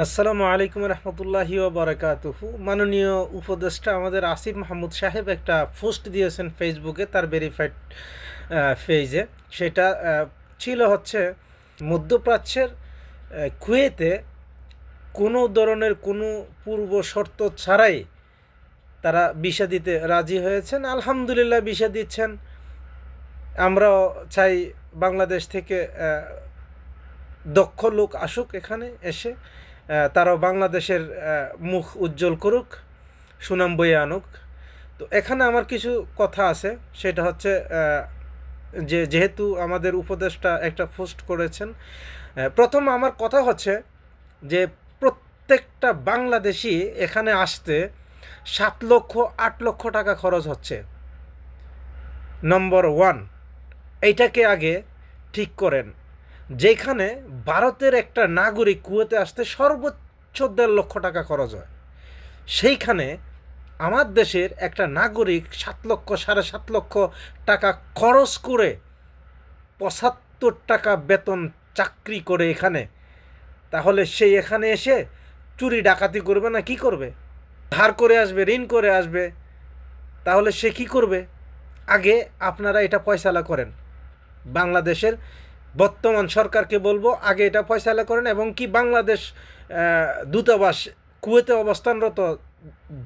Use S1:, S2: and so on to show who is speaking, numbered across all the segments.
S1: আসসালামু আলাইকুম রহমতুল্লাহি বারাকাতুহু। মাননীয় উপদেষ্টা আমাদের আসিফ মাহমুদ সাহেব একটা পোস্ট দিয়েছেন ফেসবুকে, তার ভেরিফাইড পেজে। সেটা ছিল হচ্ছে মধ্যপ্রাচ্যের কুয়েতে কোনো ধরনের কোনো পূর্ব শর্ত ছাড়াই তারা বিষা দিতে রাজি হয়েছেন। আলহামদুলিল্লাহ বিষা দিচ্ছেন। আমরাও চাই বাংলাদেশ থেকে দক্ষ লোক আসুক এখানে এসে। তারাও বাংলাদেশের মুখ উজ্জ্বল করুক, সুনাম বয়ে আনুক। তো এখানে আমার কিছু কথা আছে, সেটা হচ্ছে যে যেহেতু আমাদের উপদেশটা একটা পোস্ট করেছেন প্রথম আমার কথা হচ্ছে যে প্রত্যেকটা বাংলাদেশি এখানে আসতে সাত লক্ষ, আট লক্ষ টাকা খরচ হচ্ছে। নম্বর ওয়ান এইটাকে আগে ঠিক করেন। যেখানে ভারতের একটা নাগরিক কুয়েতে আসতে সর্বোচ্চ দেড় লক্ষ টাকা খরচ হয়। সেইখানে আমার দেশের একটা নাগরিক সাত লক্ষ, সাড়ে সাত লক্ষ টাকা খরচ করে পঁচাত্তর টাকা বেতন চাকরি করে এখানে। তাহলে সেই এখানে এসে চুরি, ডাকাতি করবে না কি করবে? ধার করে আসবে, ঋণ করে আসবে। তাহলে সে কি করবে? আগে আপনারা এটা পয়সালা করেন। বাংলাদেশের বর্তমান সরকারকে বলব, আগে এটা ফয়সালা করেন এবং কি বাংলাদেশ দূতাবাস কুয়েতে অবস্থানরত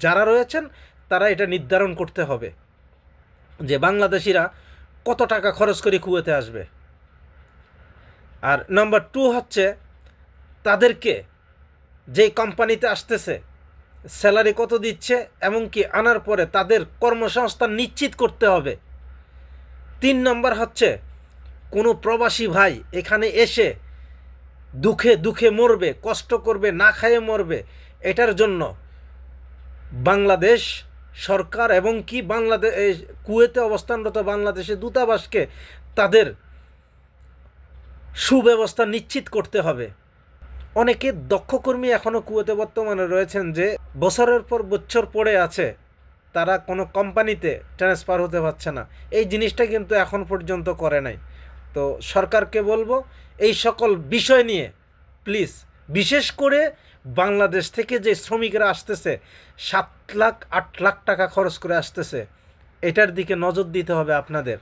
S1: যারা রয়েছেন, তারা এটা নির্ধারণ করতে হবে যে বাংলাদেশিরা কত টাকা খরচ করে কুয়েতে আসবে। আর নাম্বার টু হচ্ছে, তাদেরকে যেই কোম্পানিতে আসতেছে, স্যালারি কত দিচ্ছে, এমনকি আনার পরে তাদের কর্মসংস্থান নিশ্চিত করতে হবে। তিন নম্বর হচ্ছে কোনো প্রবাসী ভাই এখানে এসে দুঃখে দুঃখে মরবে, কষ্ট করবে, না খায়ে মরবে, এটার জন্য বাংলাদেশ সরকার এবং কি বাংলাদেশ কুয়েতে অবস্থানরত বাংলাদেশের দূতাবাসকে তাদের সুব্যবস্থা নিশ্চিত করতে হবে। অনেকে দক্ষ কর্মী এখনও কুয়েতে বর্তমানে রয়েছেন যে বছরের পর বছর পড়ে আছে, তারা কোনো কোম্পানিতে ট্রান্সফার হতে পারছে না। এই জিনিসটা কিন্তু এখন পর্যন্ত করে নাই। তো সরকারকে বলব, এই সকল বিষয় নিয়ে প্লিজ বিশেষ করে বাংলাদেশ থেকে যে শ্রমিকরা আসতেছে, সাত লাখ, আট লাখ টাকা খরচ করে আসতেছে, এটার দিকে নজর দিতে হবে আপনাদের।